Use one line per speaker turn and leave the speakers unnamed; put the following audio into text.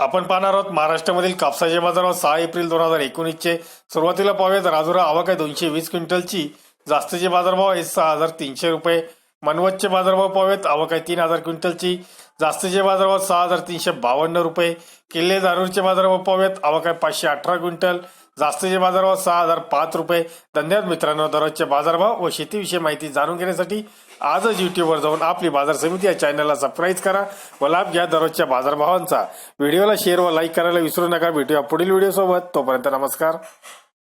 आपण पाहणार आहोत महाराष्ट्रामधील कापसाचे बाजारावर सहा एप्रिल दोन हजार एकोणीसचे. सुरुवातीला पाहूयात राजुरा आवक आहे दोनशे वीस क्विंटलची. जास्तीचे बाजारभाव आहे सहा हजार तीनशे रुपये. मनवतचे बाजारभाव पाहूयात आवक आहे तीन हजार क्विंटलची. जास्तीचे बाजारभाव सहा हजार तीनशे बावन्न रुपये. किल्ले दारूरचे बाजारभाव पाहूयात आवक आहे पाचशे अठरा क्विंटल. जास्तीचे बाजारभाव सहा हजार पाच रुपये. धन्यवाद मित्रांनो दररोजचे बाजारभाव व शेतीविषयी माहिती जाणून घेण्यासाठी आजच युट्यूबवर जाऊन आपली बाजार समिती या चॅनलला सबस्क्राईब करा व लाभ घ्या दररोजच्या बाजारभावांचा. व्हिडिओला शेअर व लाईक करायला विसरू नका. भेटूया पुढील व्हिडिओसोबत तोपर्यंत नमस्कार.